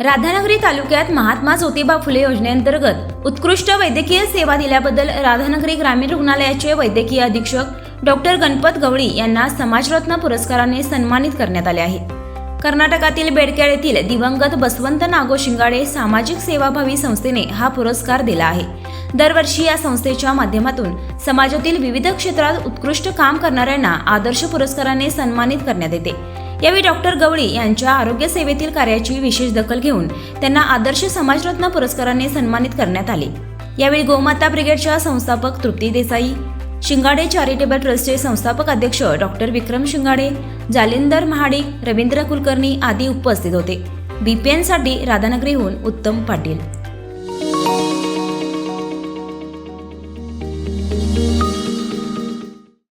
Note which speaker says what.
Speaker 1: राधानगरी तालुक्यात महात्मा ज्योतिबा फुले योजनेअंतर्गत उत्कृष्ट वैद्यकीय सेवा दिल्याबद्दल राधानगरी ग्रामीण रुग्णालयाचे वैद्यकीय अधीक्षक डॉक्टर गणपत गवळी यांना समाजरत्न पुरस्काराने सन्मानित करण्यात आले आहे. कर्नाटकातील बेडकेळ येथील दिवंगत बसवंत नागो शिंगाडे सामाजिक सेवाभावी संस्थेने हा पुरस्कार दिला आहे. दरवर्षी या संस्थेच्या माध्यमातून समाजातील विविध क्षेत्रात उत्कृष्ट काम करणाऱ्यांना आदर्श पुरस्काराने सन्मानित करण्यात येते. यावेळी डॉक्टर गवळी यांच्या आरोग्य सेवेतील कार्याची विशेष दखल घेऊन त्यांना आदर्श समाजरत्न पुरस्काराने सन्मानित करण्यात आले. यावेळी गोमाता ब्रिगेडच्या संस्थापक तृप्ती देसाई शिंगाडे चॅरिटेबल ट्रस्टचे संस्थापक अध्यक्ष डॉक्टर विक्रम शिंगाडे जालिंदर महाडिक रवींद्र कुलकर्णी आदी उपस्थित होते. बीपीएनसाठी राधानगरीहून उत्तम पाटील.